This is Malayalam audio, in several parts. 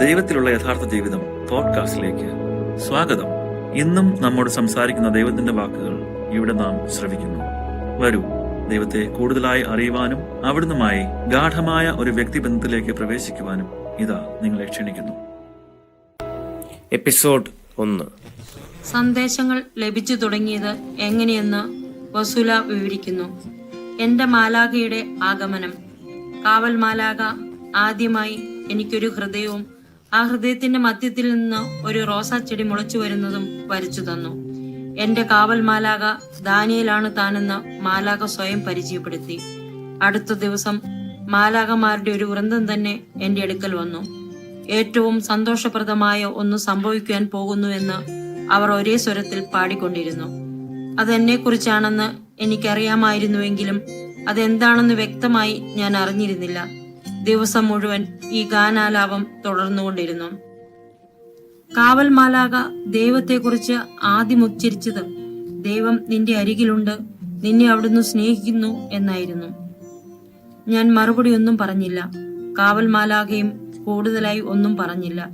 ദൈവത്തിലുള്ള യഥാർത്ഥ ജീവിതം പോഡ്കാസ്റ്റിലേക്ക് സ്വാഗതം. ഇന്നും നമ്മോട് സംസാരിക്കുന്ന ദൈവത്തിന്റെ വാക്കുകൾ ഇവിടെ നാം ശ്രവിക്കുന്നു. വരൂ ദൈവത്തെ കൂടുതലായി അറിയുവാനും അവിടുന്നുമായി ഗാഠമായ ഒരു വ്യക്തിബന്ധത്തിലേക്ക് പ്രവേശിക്കുവാനും ഇതാ നിങ്ങളെ ക്ഷണിക്കുന്നു. എപ്പിസോഡ് ഒന്ന്. സന്ദേശങ്ങൾ ലഭിച്ചു തുടങ്ങിയത് എങ്ങനെയെന്ന് വസുല വിവരിക്കുന്നു. എന്റെ മാലാഖയുടെ ആഗമനം. കാവൽ മാലാഖ ആദ്യമായി എനിക്കൊരു ഹൃദയവും ആ ഹൃദയത്തിന്റെ മധ്യത്തിൽ നിന്ന് ഒരു റോസാ ചെടി മുളച്ചു വരുന്നതും വരച്ചു തന്നു. എന്റെ കാവൽ മാലാക ദാനിയലാണ് താനെന്ന് മാലാക സ്വയം പരിചയപ്പെടുത്തി. അടുത്ത ദിവസം മാലാകമാരുടെ ഒരു വൃന്ദം തന്നെ എന്റെ അടുക്കൽ വന്നു. ഏറ്റവും സന്തോഷപ്രദമായ ഒന്ന് സംഭവിക്കാൻ പോകുന്നു എന്ന് അവർ ഒരേ സ്വരത്തിൽ പാടിക്കൊണ്ടിരുന്നു. അതെന്നെ കുറിച്ചാണെന്ന് എനിക്കറിയാമായിരുന്നുവെങ്കിലും അതെന്താണെന്ന് വ്യക്തമായി ഞാൻ അറിഞ്ഞിരുന്നില്ല. ദിവസം മുഴുവൻ ഈ ഗാനാലാപം തുടർന്നുകൊണ്ടിരുന്നു. കാവൽ മാലാക ദൈവത്തെക്കുറിച്ച് ആദ്യം ഉച്ചരിച്ചത് ദൈവം നിന്റെ അരികിലുണ്ട് നിന്നെ അവിടുന്ന് സ്നേഹിക്കുന്നു എന്നായിരുന്നു. ഞാൻ മറുപടി ഒന്നും പറഞ്ഞില്ല. കാവൽ മാലാകയും കൂടുതലായി ഒന്നും പറഞ്ഞില്ല.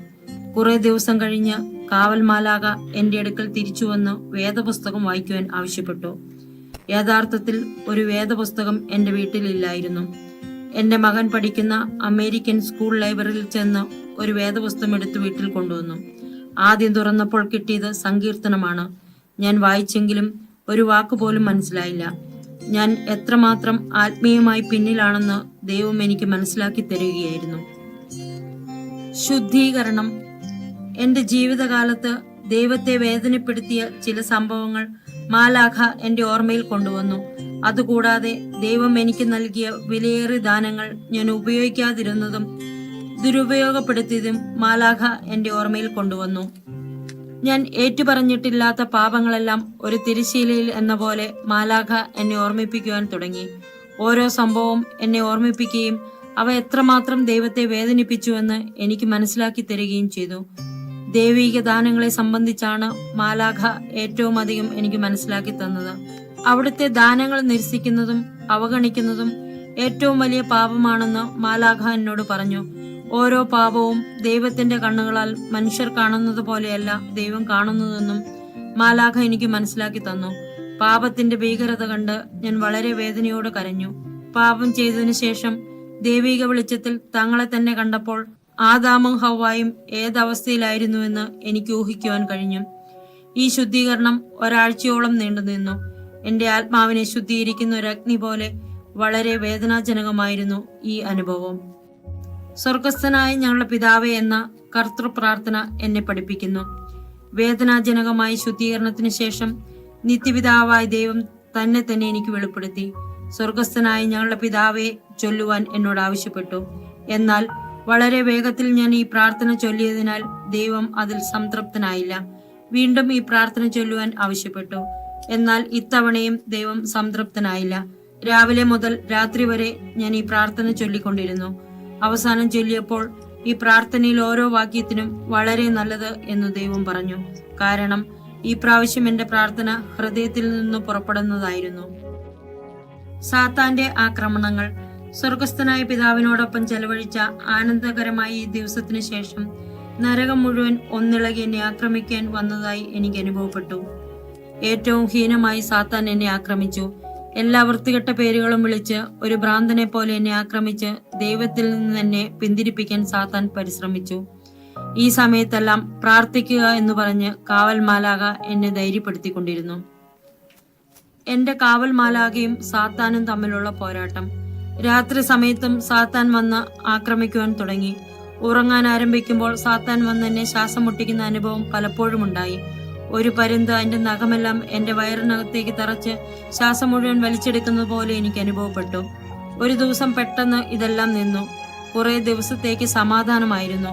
കുറെ ദിവസം കഴിഞ്ഞ് കാവൽ മാലാക എന്റെ അടുക്കൽ തിരിച്ചു വന്ന് വേദപുസ്തകം വായിക്കുവാൻ ആവശ്യപ്പെട്ടു. യഥാർത്ഥത്തിൽ ഒരു വേദപുസ്തകം എന്റെ വീട്ടിലില്ലായിരുന്നു. എന്റെ മകൻ പഠിക്കുന്ന അമേരിക്കൻ സ്കൂൾ ലൈബ്രറിയിൽ ചെന്ന് ഒരു വേദപുസ്തകം എടുത്ത് വീട്ടിൽ കൊണ്ടുവന്നു. ആദ്യം തുറന്നപ്പോൾ കിട്ടിയത് സങ്കീർത്തനമാണ്. ഞാൻ വായിച്ചെങ്കിലും ഒരു വാക്ക് പോലും മനസ്സിലായില്ല. ഞാൻ എത്രമാത്രം ആത്മീയമായി പിന്നിലാണെന്ന് ദൈവം എനിക്ക് മനസ്സിലാക്കി തരികയായിരുന്നു. ശുദ്ധീകരണം. എന്റെ ജീവിതകാലത്ത് ദൈവത്തെ വേദനപ്പെടുത്തിയ ചില സംഭവങ്ങൾ മാലാഖ എന്റെ ഓർമ്മയിൽ കൊണ്ടുവന്നു. അതുകൂടാതെ ദൈവം എനിക്ക് നൽകിയ വിലയേറി ദാനങ്ങൾ ഞാൻ ഉപയോഗിക്കാതിരുന്നതും ദുരുപയോഗപ്പെടുത്തിയതും മാലാഖ എന്റെ ഓർമ്മയിൽ കൊണ്ടുവന്നു. ഞാൻ ഏറ്റുപറഞ്ഞിട്ടില്ലാത്ത പാപങ്ങളെല്ലാം ഒരു തിരിശീലയിൽ എന്ന പോലെ മാലാഖ എന്നെ ഓർമ്മിപ്പിക്കുവാൻ തുടങ്ങി. ഓരോ സംഭവവും എന്നെ ഓർമ്മിപ്പിക്കുകയും അവ എത്രമാത്രം ദൈവത്തെ വേദനിപ്പിച്ചുവെന്ന് എനിക്ക് മനസ്സിലാക്കി തരികയും ചെയ്തു. ദൈവിക ദാനങ്ങളെ സംബന്ധിച്ചാണ് മാലാഖ ഏറ്റവും അധികം എനിക്ക് മനസ്സിലാക്കി തന്നത്. അവിടുത്തെ ദാനങ്ങൾ നിരസിക്കുന്നതും അവഗണിക്കുന്നതും ഏറ്റവും വലിയ പാപമാണെന്ന് മാലാഖ എന്നോട് പറഞ്ഞു. ഓരോ പാപവും ദൈവത്തിന്റെ കണ്ണുകളാൽ മനുഷ്യർ കാണുന്നത് പോലെയല്ല ദൈവം കാണുന്നതെന്നും മാലാഖ എനിക്ക് മനസ്സിലാക്കി തന്നു. പാപത്തിന്റെ ഭീകരത കണ്ട് ഞാൻ വളരെ വേദനയോട് കരഞ്ഞു. പാപം ചെയ്തതിനു ശേഷം ദൈവിക വെളിച്ചത്തിൽ തങ്ങളെ തന്നെ കണ്ടപ്പോൾ ആദാമും ഹവായും ഏതവസ്ഥയിലായിരുന്നുവെന്ന് എനിക്ക് ഊഹിക്കുവാൻ കഴിഞ്ഞു. ഈ ശുദ്ധീകരണം ഒരാഴ്ചയോളം നീണ്ടുനിന്നു. എന്റെ ആത്മാവിനെ ശുദ്ധീകരിക്കുന്ന ഒരു അഗ്നി പോലെ വളരെ വേദനാജനകമായിരുന്നു ഈ അനുഭവം. സ്വർഗസ്ഥനായ ഞങ്ങളുടെ പിതാവേ എന്ന കർത്തൃ പ്രാർത്ഥന എന്നെ പഠിപ്പിക്കുന്നു. വേദനാജനകമായ ശുദ്ധീകരണത്തിന് ശേഷം നിത്യപിതാവായ ദൈവം തന്നെ തന്നെ എനിക്ക് വെളിപ്പെടുത്തി. സ്വർഗസ്ഥനായ ഞങ്ങളുടെ പിതാവെ ചൊല്ലുവാൻ എന്നോട് ആവശ്യപ്പെട്ടു. എന്നാൽ വളരെ വേഗത്തിൽ ഞാൻ ഈ പ്രാർത്ഥന ചൊല്ലിയതിനാൽ ദൈവം അതിൽ സംതൃപ്തനായില്ല. വീണ്ടും ഈ പ്രാർത്ഥന ചൊല്ലുവാൻ ആവശ്യപ്പെട്ടു. എന്നാൽ ഇത്തവണയും ദൈവം സംതൃപ്തനായില്ല. രാവിലെ മുതൽ രാത്രി വരെ ഞാൻ ഈ പ്രാർത്ഥന ചൊല്ലിക്കൊണ്ടിരുന്നു. അവസാനം ചൊല്ലിയപ്പോൾ ഈ പ്രാർത്ഥനയിൽ ഓരോ വാക്യത്തിനും വളരെ നല്ലത് എന്ന് ദൈവം പറഞ്ഞു. കാരണം ഈ പ്രാവശ്യം എന്റെ പ്രാർത്ഥന ഹൃദയത്തിൽ നിന്ന് പുറപ്പെടുന്നതായിരുന്നു. സാത്താന്റെ ആക്രമണങ്ങൾ സ്വർഗസ്ഥനായ പിതാവിനോടൊപ്പം ചെലവഴിച്ച ആനന്ദകരമായ ഈ ദിവസത്തിനു ശേഷം നരകം മുഴുവൻ ഒന്നിളകി എന്നെ ആക്രമിക്കാൻ വന്നതായി എനിക്ക് അനുഭവപ്പെട്ടു. ഏറ്റവും ഹീനമായി സാത്താൻ എന്നെ ആക്രമിച്ചു. എല്ലാ വൃത്തികെട്ട പേരുകളും വിളിച്ച് ഒരു ഭ്രാന്തനെ പോലെ എന്നെ ആക്രമിച്ച് ദൈവത്തിൽ നിന്ന് എന്നെ പിന്തിരിപ്പിക്കാൻ സാത്താൻ പരിശ്രമിച്ചു. ഈ സമയത്തെല്ലാം പ്രാർത്ഥിക്കുക എന്ന് പറഞ്ഞ് കാവൽ മാലാക എന്നെ ധൈര്യപ്പെടുത്തിക്കൊണ്ടിരുന്നു. എന്റെ കാവൽ മാലാകയും സാത്താനും തമ്മിലുള്ള പോരാട്ടം. രാത്രി സമയത്തും സാത്താൻ വന്ന് ആക്രമിക്കുവാൻ തുടങ്ങി. ഉറങ്ങാൻ ആരംഭിക്കുമ്പോൾ സാത്താൻ വന്ന് എന്നെ ശ്വാസം മുട്ടിക്കുന്ന അനുഭവം പലപ്പോഴും ഉണ്ടായി ഒരു പരുന്ത് അതിന്റെ നഖമെല്ലാം എന്റെ വയറിനകത്തേക്ക് തറച്ച് ശ്വാസം മുഴുവൻ വലിച്ചെടുക്കുന്നത് പോലെ എനിക്ക് അനുഭവപ്പെട്ടു. ഒരു ദിവസം പെട്ടെന്ന് ഇതെല്ലാം നിന്നു. കുറെ ദിവസത്തേക്ക് സമാധാനമായിരുന്നു.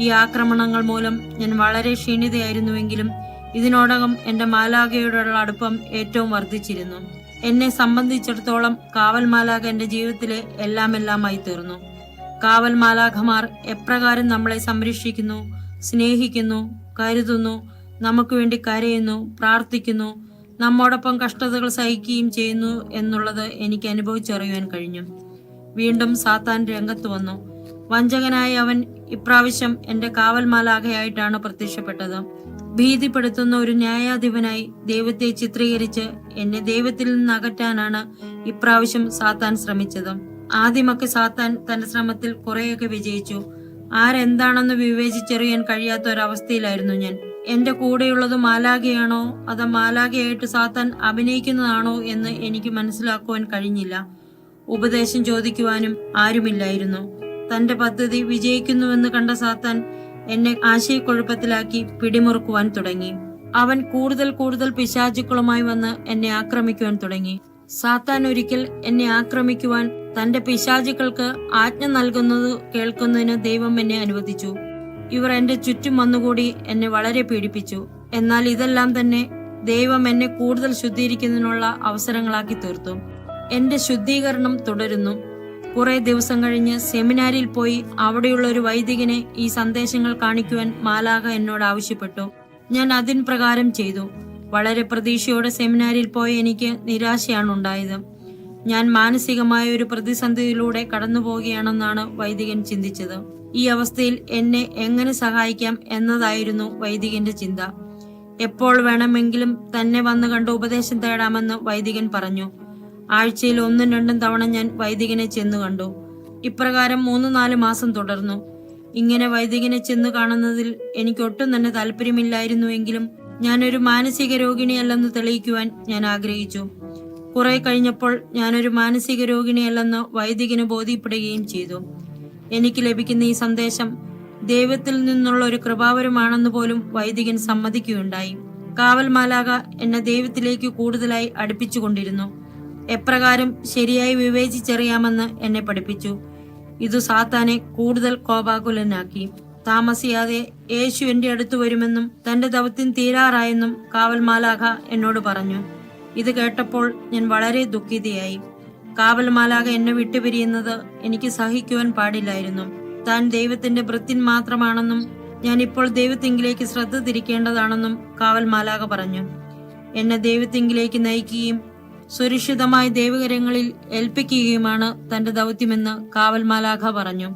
ഈ ആക്രമണങ്ങൾ മൂലം ഞാൻ വളരെ ക്ഷീണിതയായിരുന്നുവെങ്കിലും ഇതിനോടകം എന്റെ മാലാഖയോടുള്ള അടുപ്പം ഏറ്റവും വർദ്ധിച്ചിരുന്നു. എന്നെ സംബന്ധിച്ചിടത്തോളം കാവൽ മാലാഖ എന്റെ ജീവിതത്തിലെ എല്ലാം എല്ലാമായി തീർന്നു. കാവൽ മാലാഖമാർ എപ്രകാരം നമ്മളെ സംരക്ഷിക്കുന്നു സ്നേഹിക്കുന്നു കരുതുന്നു നമുക്ക് വേണ്ടി കരയുന്നു പ്രാർത്ഥിക്കുന്നു നമ്മോടൊപ്പം കഷ്ടതകൾ സഹിക്കുകയും ചെയ്യുന്നു എന്നുള്ളത് എനിക്ക് അനുഭവിച്ചറിയുവാൻ കഴിഞ്ഞു. വീണ്ടും സാത്താൻ രംഗത്ത് വന്നു. വഞ്ചകനായ അവൻ ഇപ്രാവശ്യം എന്റെ കാവൽ മാലാഖയായിട്ടാണ് പ്രത്യക്ഷപ്പെട്ടത്. ഭീതിപ്പെടുത്തുന്ന ഒരു ന്യായാധിപനായി ദൈവത്തെ ചിത്രീകരിച്ച് എന്നെ ദൈവത്തിൽ നിന്ന് അകറ്റാനാണ് ഇപ്രാവശ്യം സാത്താൻ ശ്രമിച്ചത്. ആദ്യമൊക്കെ സാത്താൻ തന്റെ ശ്രമത്തിൽ കുറെയൊക്കെ വിജയിച്ചു. ആരെന്താണെന്ന് വിവേചിച്ചറിയാൻ കഴിയാത്ത ഒരവസ്ഥയിലായിരുന്നു ഞാൻ. എന്റെ കൂടെയുള്ളത് മാലാഖയാണോ? അത് മാലാഖയായിട്ട് സാത്താൻ അഭിനയിക്കുന്നതാണോ എന്ന് എനിക്ക് മനസ്സിലാക്കുവാൻ കഴിഞ്ഞില്ല. ഉപദേശം ചോദിക്കുവാനും ആരുമില്ലായിരുന്നു. തന്റെ പദ്ധതി വിജയിക്കുന്നുവെന്ന് കണ്ട സാത്താൻ എന്നെ ആശയക്കുഴപ്പത്തിലാക്കി പിടിമുറുക്കുവാൻ തുടങ്ങി. അവൻ കൂടുതൽ കൂടുതൽ പിശാചുക്കളുമായി വന്ന് എന്നെ ആക്രമിക്കുവാൻ തുടങ്ങി. സാത്താൻ ഒരിക്കൽ എന്നെ ആക്രമിക്കുവാൻ തന്റെ പിശാചുക്കൾക്ക് ആജ്ഞ നൽകുന്നത് കേൾക്കുന്നതിന് ദൈവം എന്നെ അനുവദിച്ചു. ഇവർ എന്റെ ചുറ്റും വന്നുകൂടി എന്നെ വളരെ പീഡിപ്പിച്ചു. എന്നാൽ ഇതെല്ലാം തന്നെ ദൈവം എന്നെ കൂടുതൽ ശുദ്ധീകരിക്കുന്നതിനുള്ള അവസരങ്ങളാക്കി തീർത്തു. എന്റെ ശുദ്ധീകരണം തുടരുന്നു. കുറെ ദിവസം കഴിഞ്ഞ് സെമിനാരിൽ പോയി അവിടെയുള്ള ഒരു വൈദികനെ ഈ സന്ദേശങ്ങൾ കാണിക്കുവാൻ മാലാഖ എന്നോട് ആവശ്യപ്പെട്ടു. ഞാൻ അതിൻ പ്രകാരം ചെയ്തു. വളരെ പ്രതീക്ഷയോടെ സെമിനാരിൽ പോയ എനിക്ക് നിരാശയാണ് ഉണ്ടായത്. ഞാൻ മാനസികമായ ഒരു പ്രതിസന്ധിയിലൂടെ കടന്നു പോവുകയാണെന്നാണ് വൈദികൻ ചിന്തിച്ചത്. ഈ അവസ്ഥയിൽ എന്നെ എങ്ങനെ സഹായിക്കാം എന്നതായിരുന്നു വൈദികന്റെ ചിന്ത. എപ്പോൾ വേണമെങ്കിലും തന്നെ വന്നു കണ്ട് ഉപദേശം തേടാമെന്ന് വൈദികൻ പറഞ്ഞു. ആഴ്ചയിൽ ഒന്നും രണ്ടും തവണ ഞാൻ വൈദികനെ ചെന്നു കണ്ടു. ഇപ്രകാരം മൂന്ന് നാല് മാസം തുടർന്നു. ഇങ്ങനെ വൈദികനെ ചെന്ന് കാണുന്നതിൽ എനിക്ക് ഒട്ടും തന്നെ താല്പര്യമില്ലായിരുന്നുവെങ്കിലും ഞാനൊരു മാനസിക രോഗിണിയല്ലെന്ന് തെളിയിക്കുവാൻ ഞാൻ ആഗ്രഹിച്ചു. കുറെ കഴിഞ്ഞപ്പോൾ ഞാനൊരു മാനസിക രോഗിണിയല്ലെന്ന് വൈദികന് ബോധ്യപ്പെടുകയും ചെയ്തു. എനിക്ക് ലഭിക്കുന്ന ഈ സന്ദേശം ദൈവത്തിൽ നിന്നുള്ള ഒരു കൃപാവരമാണെന്ന് പോലും വൈദികൻ സമ്മതിക്കുകയുണ്ടായി. കാവൽ മാലാക എന്നെ ദൈവത്തിലേക്ക് കൂടുതലായി അടുപ്പിച്ചുകൊണ്ടിരുന്നു. എപ്രകാരം ശരിയായി വിവേചിച്ചറിയാമെന്ന് എന്നെ പഠിപ്പിച്ചു. ഇത് സാത്താനെ കൂടുതൽ കോപാകുലനാക്കി. താമസിയാതെ യേശു എന്റെ അടുത്ത് വരുമെന്നും തന്റെ ദൗത്യം തീരാറായെന്നും കാവൽ മാലാഖ എന്നോട് പറഞ്ഞു. ഇത് കേട്ടപ്പോൾ ഞാൻ വളരെ ദുഃഖിതയായി. കാവൽ മാലാഖ എന്നെ വിട്ടുപിരിയുന്നത് എനിക്ക് സഹിക്കുവാൻ പാടില്ലായിരുന്നു. താൻ ദൈവത്തിന്റെ വൃത്തിൻ മാത്രമാണെന്നും ഞാൻ ഇപ്പോൾ ദൈവത്തിങ്കിലേക്ക് ശ്രദ്ധ തിരിക്കേണ്ടതാണെന്നും കാവൽ മാലാഖ പറഞ്ഞു. എന്നെ ദൈവത്തിങ്കിലേക്ക് നയിക്കുകയും സുരക്ഷിതമായ ദൈവകരങ്ങളിൽ ഏൽപ്പിക്കുകയുമാണ് തന്റെ ദൗത്യമെന്ന് കാവൽ മാലാഖ പറഞ്ഞു.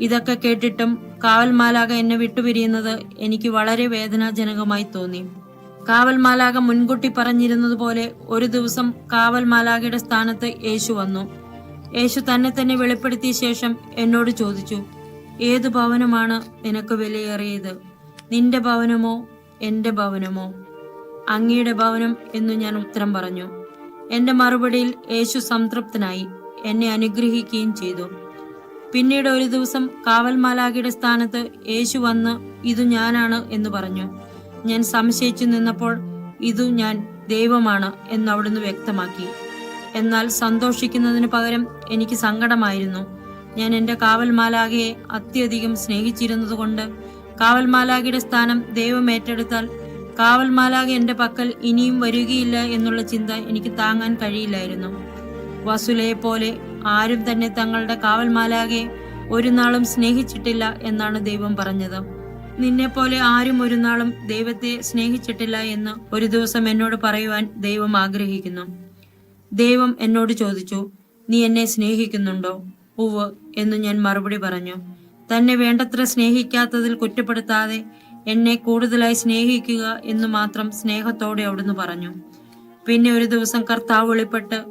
ഇതൊക്കെ കേട്ടിട്ടും കാവൽ മാലാഖ എന്നെ വിട്ടുപിരിയുന്നത് എനിക്ക് വളരെ വേദനാജനകമായി തോന്നി. കാവൽ മാലാഖ മുൻകൂട്ടി പറഞ്ഞിരുന്നതുപോലെ ഒരു ദിവസം കാവൽ മാലാഖയുടെ സ്ഥാനത്ത് യേശു വന്നു. യേശു തന്നെ തന്നെ വെളിപ്പെടുത്തിയ ശേഷം എന്നോട് ചോദിച്ചു ഏത് ഭവനമാണ് നിനക്ക് വിലയേറിയത്? നിന്റെ ഭവനമോ എന്റെ ഭവനമോ? അങ്ങയുടെ ഭവനം എന്ന് ഞാൻ ഉത്തരം പറഞ്ഞു. എന്റെ മറുപടിയിൽ യേശു സംതൃപ്തനായി എന്നെ അനുഗ്രഹിക്കുകയും ചെയ്തു. പിന്നീട് ഒരു ദിവസം കാവൽ മാലാഖയുടെ സ്ഥാനത്ത് യേശു വന്ന് ഇത് ഞാനാണ് എന്ന് പറഞ്ഞു. ഞാൻ സംശയിച്ചു നിന്നപ്പോൾ ഇതു ഞാൻ ദൈവമാണ് എന്ന് അവിടുന്ന് വ്യക്തമാക്കി. എന്നാൽ സന്തോഷിക്കുന്നതിന് പകരം എനിക്ക് സങ്കടമായിരുന്നു. ഞാൻ എന്റെ കാവൽമാലാകയെ അത്യധികം സ്നേഹിച്ചിരുന്നതുകൊണ്ട് കൊണ്ട് മാലാഖയുടെ സ്ഥാനം ദൈവം ഏറ്റെടുത്താൽ കാവൽമാലാക എന്റെ പക്കൽ ഇനിയും വരികയില്ല എന്നുള്ള ചിന്ത എനിക്ക് താങ്ങാൻ കഴിയില്ലായിരുന്നു. വസുലയെ പോലെ ആരും തന്നെ തങ്ങളുടെ കാവൽമാലാകയെ ഒരു നാളും സ്നേഹിച്ചിട്ടില്ല എന്നാണ് ദൈവം പറഞ്ഞത്. നിന്നെ പോലെ ആരും ഒരു നാളും ദൈവത്തെ സ്നേഹിച്ചിട്ടില്ല എന്ന് ഒരു ദിവസം എന്നോട് പറയുവാൻ ദൈവം ആഗ്രഹിക്കുന്നു. ദൈവം എന്നോട് ചോദിച്ചു നീ എന്നെ സ്നേഹിക്കുന്നുണ്ടോ? ഉവ് എന്ന് ഞാൻ മറുപടി പറഞ്ഞു. തന്നെ വേണ്ടത്ര സ്നേഹിക്കാത്തതിൽ കുറ്റപ്പെടുത്താതെ എന്നെ കൂടുതലായി സ്നേഹിക്കുക എന്ന് മാത്രം സ്നേഹത്തോടെ അവിടുന്ന് പറഞ്ഞു. പിന്നെ ഒരു ദിവസം കർത്താവ് വെളിപ്പെട്ട്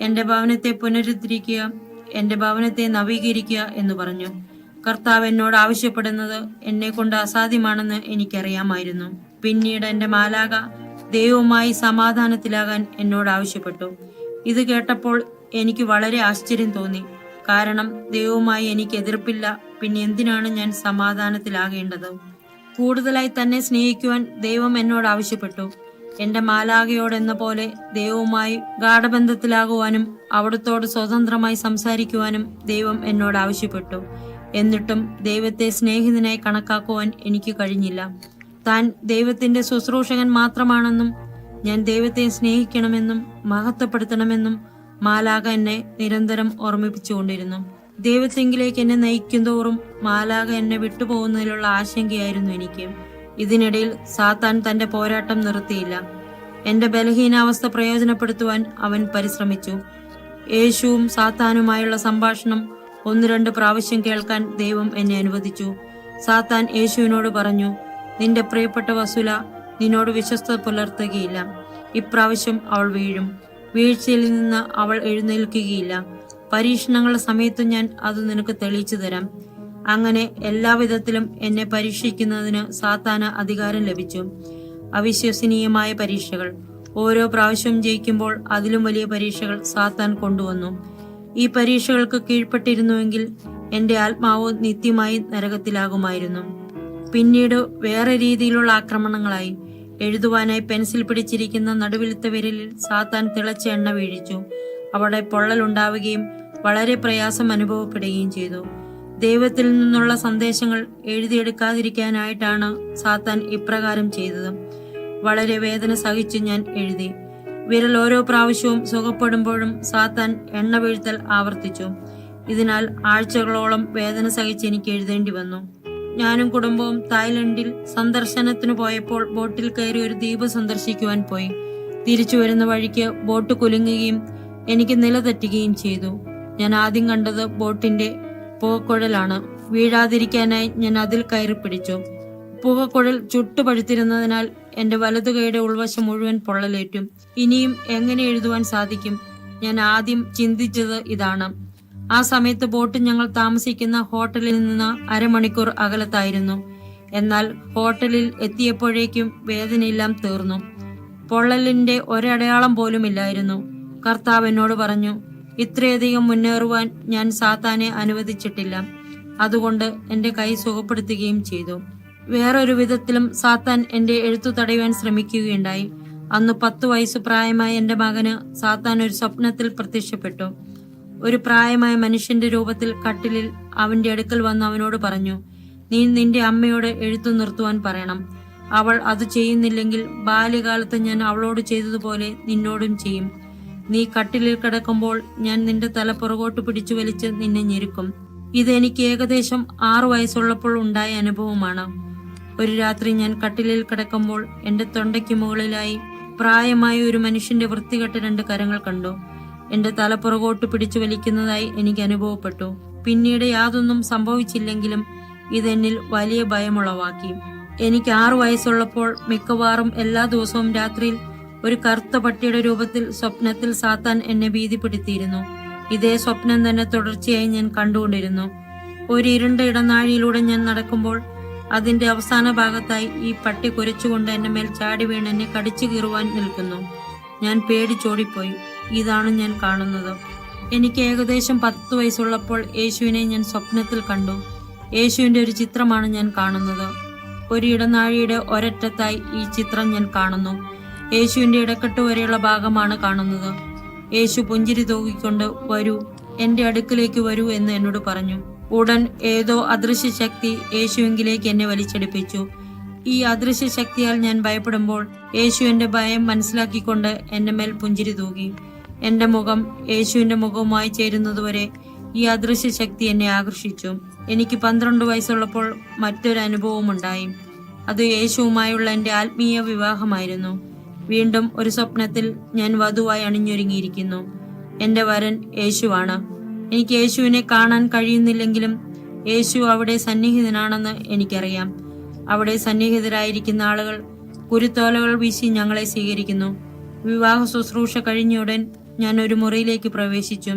എന്റെ ഭവനത്തെ പുനരുദ്ധരിക്കുക എന്റെ ഭവനത്തെ നവീകരിക്കുക എന്ന് പറഞ്ഞു. കർത്താവ് എന്നോട് ആവശ്യപ്പെടുന്നത് എന്നെ കൊണ്ട് അസാധ്യമാണെന്ന് എനിക്കറിയാമായിരുന്നു. പിന്നീട് എന്റെ മാലാക ദൈവവുമായി സമാധാനത്തിലാകാൻ എന്നോട് ആവശ്യപ്പെട്ടു. ഇത് കേട്ടപ്പോൾ എനിക്ക് വളരെ ആശ്ചര്യം തോന്നി. കാരണം ദൈവവുമായി എനിക്ക് എതിർപ്പില്ല. പിന്നെ എന്തിനാണ് ഞാൻ സമാധാനത്തിലാകേണ്ടത്? കൂടുതലായി തന്നെ സ്നേഹിക്കുവാൻ ദൈവം എന്നോട് ആവശ്യപ്പെട്ടു. എന്റെ മാലാകയോടെന്ന പോലെ ദൈവവുമായി ഗാഠബന്ധത്തിലാകുവാനും അവിടത്തോട് സ്വതന്ത്രമായി സംസാരിക്കുവാനും ദൈവം എന്നോട് ആവശ്യപ്പെട്ടു. എന്നിട്ടും ദൈവത്തെ സ്നേഹിതനായി കണക്കാക്കുവാൻ എനിക്ക് കഴിഞ്ഞില്ല. താൻ ദൈവത്തിന്റെ ശുശ്രൂഷകൻ മാത്രമാണെന്നും ഞാൻ ദൈവത്തെ സ്നേഹിക്കണമെന്നും മഹത്വപ്പെടുത്തണമെന്നും മാലാഖ എന്നെ നിരന്തരം ഓർമ്മിപ്പിച്ചുകൊണ്ടിരുന്നു. ദൈവത്തെങ്കിലേക്ക് എന്നെ നയിക്കുന്തോറും മാലാഖ എന്നെ വിട്ടുപോകുന്നതിലുള്ള ആശങ്കയായിരുന്നു എനിക്ക്. ഇതിനിടയിൽ സാത്താൻ തന്റെ പോരാട്ടം നിർത്തിയില്ല. എന്റെ ബലഹീനാവസ്ഥ പ്രയോജനപ്പെടുത്തുവാൻ അവൻ പരിശ്രമിച്ചു. യേശുവും സാത്താനുമായുള്ള സംഭാഷണം ഒന്ന് രണ്ട് പ്രാവശ്യം കേൾക്കാൻ ദൈവം എന്നെ അനുവദിച്ചു. സാത്താൻ യേശുവിനോട് പറഞ്ഞു നിന്റെ പ്രിയപ്പെട്ട വസുല നിന്നോട് വിശ്വസ്ത പുലർത്തുകയില്ല. ഇപ്രാവശ്യം അവൾ വീഴും. വീഴ്ചയിൽ നിന്ന് അവൾ എഴുന്നേൽക്കുകയില്ല. പരീക്ഷണങ്ങളുടെ സമയത്ത് ഞാൻ അത് നിനക്ക് തെളിയിച്ചു തരാം. അങ്ങനെ എല്ലാവിധത്തിലും എന്നെ പരീക്ഷിക്കുന്നതിന് സാത്താന അധികാരം ലഭിച്ചു. അവിശ്വസനീയമായ പരീക്ഷകൾ. ഓരോ പ്രാവശ്യം ജയിക്കുമ്പോൾ അതിലും വലിയ പരീക്ഷകൾ സാത്താൻ കൊണ്ടുവന്നു. ഈ പരീക്ഷകൾക്ക് കീഴ്പ്പെട്ടിരുന്നുവെങ്കിൽ എന്റെ ആത്മാവ് നിത്യമായി നരകത്തിലാകുമായിരുന്നു. പിന്നീട് വേറെ രീതിയിലുള്ള ആക്രമണങ്ങളായി എഴുതുവാനായി പെൻസിൽ പിടിച്ചിരിക്കുന്ന നടുവിലത്തെ വിരലിൽ സാത്താൻ തിളച്ച എണ്ണ വീഴിച്ചു. അവിടെ പൊള്ളലുണ്ടാവുകയും വളരെ പ്രയാസം അനുഭവപ്പെടുകയും ചെയ്തു. ദൈവത്തിൽ നിന്നുള്ള സന്ദേശങ്ങൾ എഴുതിയെടുക്കാതിരിക്കാനായിട്ടാണ് സാത്താൻ ഇപ്രകാരം ചെയ്തത്. വളരെ വേദന സഹിച്ച് ഞാൻ എഴുതി. വിരൽ ഓരോ പ്രാവശ്യവും സുഖപ്പെടുമ്പോഴും സാത്താൻ എണ്ണ വീഴ്ത്തൽ ആവർത്തിച്ചു. ഇതിനാൽ ആഴ്ചകളോളം വേദന സഹിച്ച് എനിക്ക് എഴുതേണ്ടി വന്നു. ഞാനും കുടുംബവും തായ്ലൻഡിൽ സന്ദർശനത്തിന് പോയപ്പോൾ ബോട്ടിൽ കയറി ഒരു ദ്വീപ് സന്ദർശിക്കുവാൻ പോയി. തിരിച്ചു വരുന്ന വഴിക്ക് ബോട്ട് കുലുങ്ങുകയും എനിക്ക് നിലതെറ്റുകയും ചെയ്തു. ഞാൻ ആദ്യം കണ്ടത് ബോട്ടിന്റെ പോക്കുഴലാണ് വീഴാതിരിക്കാനായി ഞാൻ അതിൽ കയറി പിടിച്ചു പുകക്കുഴൽ ചുട്ടുപഴുത്തിരുന്നതിനാൽ എന്റെ വലതുകൈയുടെ ഉൾവശം മുഴുവൻ പൊള്ളലേറ്റും. ഇനിയും എങ്ങനെ എഴുതുവാൻ സാധിക്കും? ഞാൻ ആദ്യം ചിന്തിച്ചത് ഇതാണ്. ആ സമയത്ത് ബോട്ട് ഞങ്ങൾ താമസിക്കുന്ന ഹോട്ടലിൽ നിന്ന് അരമണിക്കൂർ അകലത്തായിരുന്നു. എന്നാൽ ഹോട്ടലിൽ എത്തിയപ്പോഴേക്കും വേദനയെല്ലാം തീർന്നു. പൊള്ളലിന്റെ ഒരടയാളം പോലും ഇല്ലായിരുന്നു കർത്താവ് എന്നോട് പറഞ്ഞു ഇത്രയധികം മുന്നേറുവാൻ ഞാൻ സാത്താനെ അനുവദിച്ചിട്ടില്ല. അതുകൊണ്ട് എന്റെ കൈ സുഖപ്പെടുത്തുകയും ചെയ്തു. വേറൊരു വിധത്തിലും സാത്താൻ എന്റെ എഴുത്തു തടയുവാൻ ശ്രമിക്കുകയുണ്ടായി. അന്ന് പത്തു വയസ്സ് പ്രായമായ എന്റെ മകന് സാത്താൻ ഒരു സ്വപ്നത്തിൽ പ്രത്യക്ഷപ്പെട്ടു. ഒരു പ്രായമായ മനുഷ്യന്റെ രൂപത്തിൽ കട്ടിലിൽ അവന്റെ അടുക്കൽ വന്ന് അവനോട് പറഞ്ഞു നീ നിന്റെ അമ്മയോട് എഴുത്തു നിർത്തുവാൻ പറയണം. അവൾ അത് ചെയ്യുന്നില്ലെങ്കിൽ ബാല്യകാലത്ത് ഞാൻ അവളോട് ചെയ്തതുപോലെ നിന്നോടും ചെയ്യും. നീ കട്ടിലിൽ കിടക്കുമ്പോൾ ഞാൻ നിന്റെ തല പുറകോട്ട് പിടിച്ചു വലിച്ച് നിന്നെ ഞെരുക്കും. ഇത് എനിക്ക് ഏകദേശം ആറു വയസ്സുള്ളപ്പോൾ ഉണ്ടായ അനുഭവമാണ്. ഒരു രാത്രി ഞാൻ കട്ടിലിൽ കിടക്കുമ്പോൾ എന്റെ തൊണ്ടയ്ക്ക് മുകളിലായി പ്രായമായ ഒരു മനുഷ്യന്റെ വൃത്തികെട്ട രണ്ട് കരങ്ങൾ കണ്ടു. എന്റെ തല പുറകോട്ട് പിടിച്ചു വലിക്കുന്നതായി എനിക്ക് അനുഭവപ്പെട്ടു. പിന്നീട് യാതൊന്നും സംഭവിച്ചില്ലെങ്കിലും ഇതെന്നിൽ വലിയ ഭയമുളവാക്കി. എനിക്ക് ആറു വയസ്സുള്ളപ്പോൾ മിക്കവാറും എല്ലാ ദിവസവും രാത്രിയിൽ ഒരു കറുത്ത പട്ടിയുടെ രൂപത്തിൽ സ്വപ്നത്തിൽ സാത്താൻ എന്നെ ഭീതിപ്പെടുത്തിയിരുന്നു. ഇതേ സ്വപ്നം തന്നെ തുടർച്ചയായി ഞാൻ കണ്ടുകൊണ്ടിരുന്നു. ഒരു ഇരുണ്ട ഇടനാഴിയിലൂടെ ഞാൻ നടക്കുമ്പോൾ അതിന്റെ അവസാന ഭാഗത്തായി ഈ പട്ടി കുരച്ചുകൊണ്ട് എന്റെ മേൽ ചാടി വീണ് എന്നെ കടിച്ചു കീറുവാൻ നിൽക്കുന്നു. ഞാൻ പേടിച്ചോടിപ്പോയി ഇതാണ് ഞാൻ കാണുന്നത്. എനിക്ക് ഏകദേശം പത്ത് വയസ്സുള്ളപ്പോൾ യേശുവിനെ ഞാൻ സ്വപ്നത്തിൽ കണ്ടു. യേശുവിന്റെ ഒരു ചിത്രമാണ് ഞാൻ കാണുന്നത്. ഒരു ഇടനാഴിയുടെ ഒരറ്റത്തായി ഈ ചിത്രം ഞാൻ കാണുന്നു. യേശുവിന്റെ ഇടക്കെട്ട് വരെയുള്ള ഭാഗമാണ് കാണുന്നത്. യേശു പുഞ്ചിരി തൂകിക്കൊണ്ട് വരൂ എന്റെ അടുക്കിലേക്ക് വരൂ എന്ന് എന്നോട് പറഞ്ഞു. ഉടൻ ഏതോ അദൃശ്യ ശക്തി യേശുവിങ്കിലേക്ക് എന്നെ വലിച്ചെടുപ്പിച്ചു. ഈ അദൃശ്യ ശക്തിയാൽ ഞാൻ ഭയപ്പെടുമ്പോൾ യേശു എന്റെ ഭയം മനസ്സിലാക്കിക്കൊണ്ട് എന്റെ മേൽ പുഞ്ചിരി തൂകി. എന്റെ മുഖം യേശുവിന്റെ മുഖവുമായി ചേരുന്നതുവരെ ഈ അദൃശ്യ ശക്തി എന്നെ ആകർഷിച്ചു. എനിക്ക് പന്ത്രണ്ട് വയസ്സുള്ളപ്പോൾ മറ്റൊരു അനുഭവം ഉണ്ടായി. അത് യേശുവുമായുള്ള എന്റെ ആത്മീയ വിവാഹമായിരുന്നു. വീണ്ടും ഒരു സ്വപ്നത്തിൽ ഞാൻ വധുവായി അണിഞ്ഞൊരുങ്ങിയിരിക്കുന്നു. എന്റെ വരൻ യേശുവാണ്. എനിക്ക് യേശുവിനെ കാണാൻ കഴിയുന്നില്ലെങ്കിലും യേശു അവിടെ സന്നിഹിതനാണെന്ന് എനിക്കറിയാം. അവിടെ സന്നിഹിതരായിരിക്കുന്ന ആളുകൾ കുരുത്തോലകൾ വീശി ഞങ്ങളെ സ്വീകരിക്കുന്നു. വിവാഹ ശുശ്രൂഷ കഴിഞ്ഞയുടൻ ഞാൻ ഒരു മുറിയിലേക്ക് പ്രവേശിച്ചു.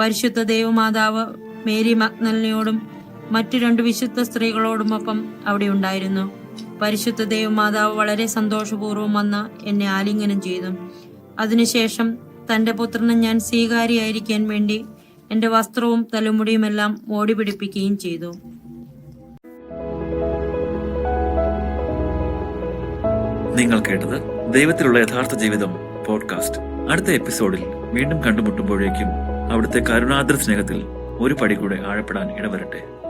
പരിശുദ്ധ ദേവമാതാവ് മേരി മഗ്നലിനോടും മറ്റു രണ്ട് വിശുദ്ധ സ്ത്രീകളോടുമൊപ്പം അവിടെ ഉണ്ടായിരുന്നു. പരിശുദ്ധ ദേവമാതാവ് വളരെ സന്തോഷപൂർവം വന്ന് എന്നെ ആലിംഗനം ചെയ്തു. അതിനുശേഷം തന്റെ പുത്രനെ ഞാൻ സ്വീകാരിയായിരിക്കാൻ വേണ്ടി എന്റെ വസ്ത്രവും തലമുടിയുമെല്ലാം മോടി പിടിപ്പിക്കുകയും ചെയ്തു. നിങ്ങൾ കേട്ടത് ദൈവത്തിലുള്ള യഥാർത്ഥ ജീവിതം പോഡ്കാസ്റ്റ്. അടുത്ത എപ്പിസോഡിൽ വീണ്ടും കണ്ടുമുട്ടുമ്പോഴേക്കും അവിടുത്തെ കരുണാദ്ര സ്നേഹത്തിൽ ഒരു പടി കൂടെ ആഴപ്പെടാൻ ഇടവരട്ടെ.